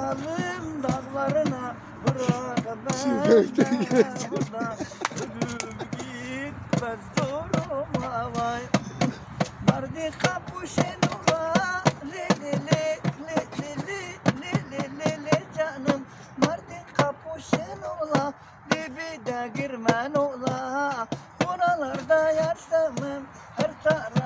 Bakalım dağlarına bırak ben burada? Ölüm gitmez zoruma vay. Vardı kapuşen ula le le le le le le le le le le canım. Vardı kapuşen ula dibi de girmen ula. Buralarda yer sevmem her tarafı